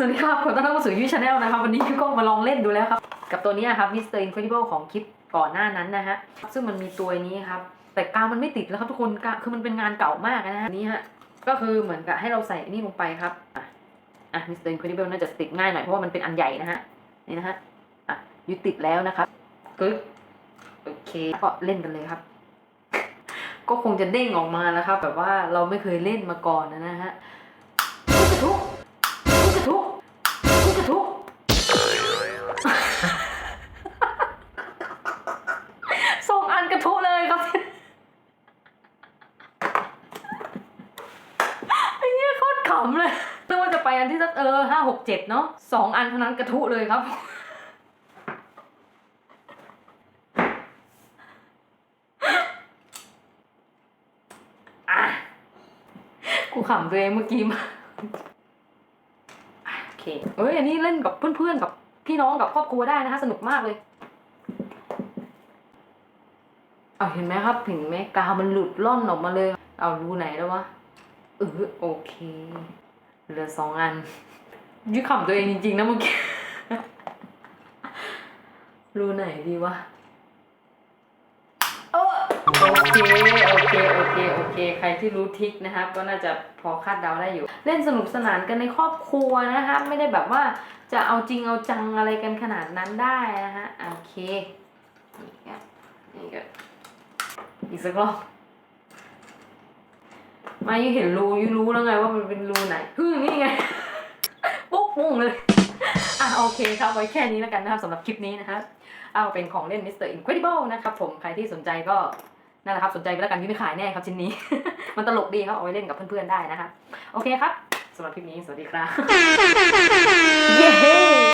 สวัสดีครับขอต้อนรับเข้าสู่ยูชาแนลนะครับ วันนี้พี่ก็มาลองเล่นดูแล้วครับ กับตัวนี้ครับมิสเตอร์อินครดิเบิลของคลิปก่อนหน้านั้นนะฮะ ซึ่งมันมีตัวนี้ครับ แต่กาวมันไม่ติดแล้วครับทุกคนกาวคือมันเป็นงานเก่ามากนะฮะ นี่ฮะ ก็คือเหมือนกับให้เราใส่นี่ลงไปครับ อะอะมิสเตอร์อินครดิเบิลน่าจะติดง่ายหน่อย เพราะว่ามันเป็นอันใหญ่นะฮะ นี่นะฮะ อะยึดติดแล้วนะครับปึ๊บโอเค ก็เล่นกันเลยครับ ก็คงจะเด้งออกมาแล้วครับ แบบว่าเราไม่เคยเล่นมาก่อนนะฮะทุกำเลยนึกว่าจะไปอันที่สักเออห้าหกเจ็ดเนาะสองอันเท่านั้นกระทุเลยครับอะกูขำตัวเองเมื่อกี้มาโอเคเอ้ยอันนี้เล่นกับเพื่อนๆกับพี่น้องกับครอบครัวได้นะคะสนุกมากเลยเอาเห็นไหมครับเห็นไหมกาวมันหลุดล่อนออกมาเลย เอารูไหนแล้ววะ เออโอเค เหลือสองอันยึดขำตัวเองจริงๆนะเมื่อกี้รูไหนดีวะโอเค โอเค โอเค โอเค ใครที่รู้ทิกนะครับ ก็น่าจะพอคาดเดาได้อยู่ เล่นสนุกสนานกันในครอบครัวนะครับไม่ได้แบบว่าจะเอาจริงเอาจังอะไรกันขนาดนั้นได้นะฮะโอเค นี่ก็นี่ก็อีกสักรอบ มายูเห็นรูยูรู้แล้วไงว่ามันเป็นรูไหนฮึ่งนี่ไง ปุ๊บปุ้งเลย อะโอเคครับไว้แค่นี้แล้วกันนะครับสำหรับคลิปนี้นะครับเอาเป็นของเล่น Mr. Incredible นะครับผมใครที่สนใจก็นั่นแหละครับสนใจไปแล้วกันที่ไม่ขายแน่ครับชิ้นนี้ มันตลกดีครับเอาไว้เล่นกับเพื่อนๆได้นะครับโอเคครับสำหรับคลิปนี้สวัสดีครับ